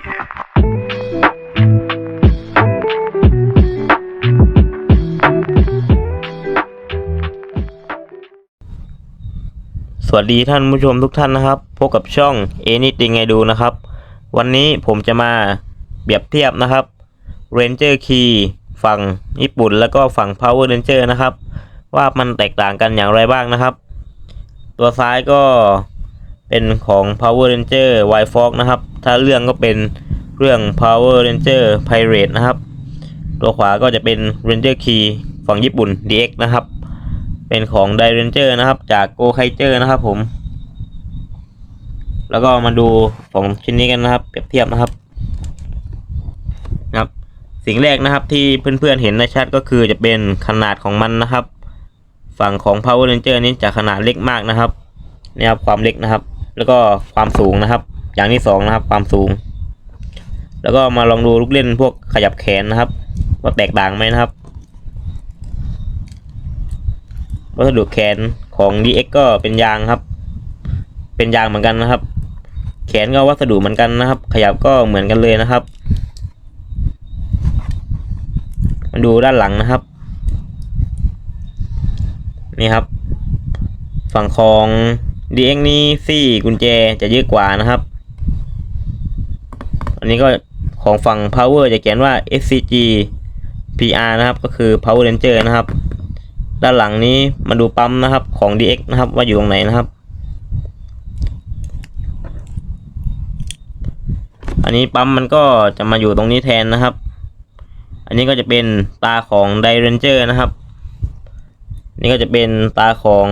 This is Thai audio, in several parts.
สวัสดีท่านผู้ชมทุกท่านนะครับ พบกับช่อง Anything I Do นะครับ วันนี้ผมจะมาเปรียบเทียบนะครับ Ranger Key ฝั่งญี่ปุ่นแล้วก็ฝั่ง Power Ranger นะครับ ว่ามันแตกต่างกันอย่างไรบ้างนะครับ ตัวซ้ายก็ เป็นของ Power Ranger w i f o x นะครับ ถ้าเรื่องก็เป็นเรื่อง Power Ranger Pirate นะครับ ตัวขวาก็จะเป็น Ranger Key ฝั่งญี่ปุ่น DX นะครับ เป็นของ d ดเรนเจอร์นะครับ จากโกไคเจอร์นะครับผม แล้วก็มาดูของชิ้นนี้กันนะครับ เปรียบเทียบนะครับนะครับ สิ่งแรกนะครับที่เพื่อนๆเห็นในชัดก็คือจะเป็นขนาดของมันนะครับ ฝั่งของ Power Ranger นี้จะขนาดเล็กมากนะครับนี่ครับความเล็กนะครับ แล้วก็ความสูงนะครับ อย่างที่สองนะครับ ความสูง แล้วก็มาลองดูลูกเล่นพวกขยับแขนนะครับ ว่าแตกต่างไหมนะครับ วัสดุแขนของ DX ก็เป็นยางครับ เป็นยางเหมือนกันนะครับ แขนก็วัสดุเหมือนกันนะครับ ขยับก็เหมือนกันเลยนะครับมาดูด้านหลังนะครับนี่ครับ ฝั่งของ DX นี้ซี่กุญแจจะเยอะกว่านะครับ อันนี้ก็ของฝั่ง Power จะเขียนว่า SCG PR นะครับ ก็คือ Power Ranger นะครับ ด้านหลังนี้มาดูปั๊มนะครับของ DX นะครับ ว่าอยู่ตรงไหนนะครับ อันนี้ปั๊มมันก็จะมาอยู่ตรงนี้แทนนะครับ อันนี้ก็จะเป็นตาของ d ดเรนเจอร์นะครับ นี่ก็จะเป็นตาของ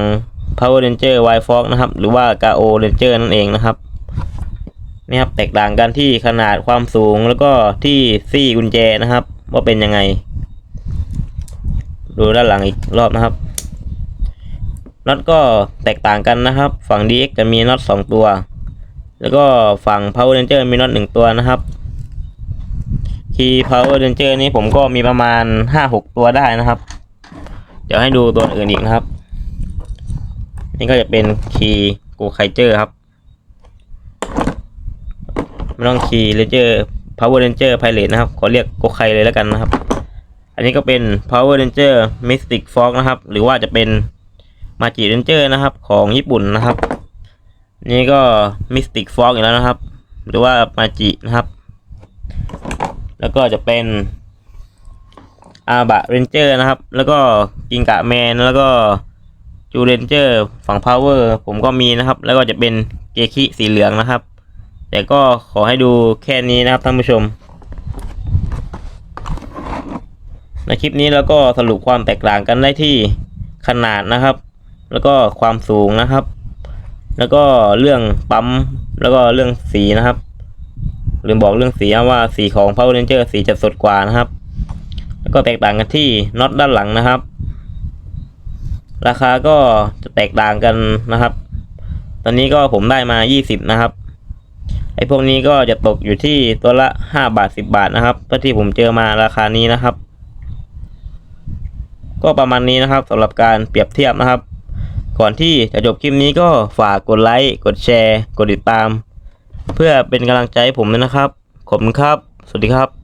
Power Ranger w i f o x นะครับ หรือว่า Gao Ranger นั่นเองนะครับนี่ครับแตกต่างกันที่ขนาดความสูงแล้วก็ที่ซี่กุญแจนะครับ ว่าเป็นยังไง ดูด้านหลังอีกรอบนะครับน็อตก็แตกต่างกันนะครับ ฝั่ง DX จะมีน็อตสองตัว แล้วก็ฝั่ง Power Ranger มีน็อตหนึ่งตัวนะครับคีย์ Power Ranger นี้ผมก็มีประมาณห้าหกตัวได้นะครับ เดี๋ยวให้ดูตัวอื่นอีกนะครับ นี่ก็จะเป็นคีย์กูไคเจอร์ครับไม่ต้องคีย์ Ranger Power Ranger Pirate นะครับ ขอเรียกโกไคเลยแล้วกันนะครับ อันนี้ก็เป็น Power Ranger Mystic Fox นะครับ หรือว่าจะเป็น Magi Ranger นะครับ ของญี่ปุ่นนะครับ นี่ก็ Mystic Fox อีกแล้วนะครับ หรือว่า Magi นะครับ แล้วก็จะเป็นอาบะ Ranger นะครับ แล้วก็กิงกะแมน แล้วก็ จูเรนเจอร์ฝั่ง Power ผมก็มีนะครับ แล้วก็จะเป็นเกคิสีเหลืองนะครับ แต่ก็ขอให้ดูแค่นี้นะครับท่านผู้ชม ในคลิปนี้เราก็สรุปความแตกต่างกันได้ที่ขนาดนะครับ แล้วก็ความสูงนะครับ แล้วก็เรื่องปั๊มแล้วก็เรื่องสีนะครับลืมบอกเรื่องสีว่าสีของ Power Ranger สีจะสดกว่านะครับ แล้วก็แตกต่างกันที่น็อตด้านหลังนะครับ ราคาก็จะแตกต่างกันนะครับ ตอนนี้ก็ผมได้มา 20 นะครับ ไอ้พวกนี้ก็จะตกอยู่ที่ตัวละ 5 บาท 10 บาทนะครับเท่าที่ผมเจอมาราคานี้นะครับ ก็ประมาณนี้นะครับสำหรับการเปรียบเทียบนะครับ ก่อนที่จะจบคลิปนี้ก็ฝากกดไลค์ กดแชร์ กดติดตาม เพื่อเป็นกำลังใจให้ผมด้วยนะครับ ขอบคุณครับ สวัสดีครับ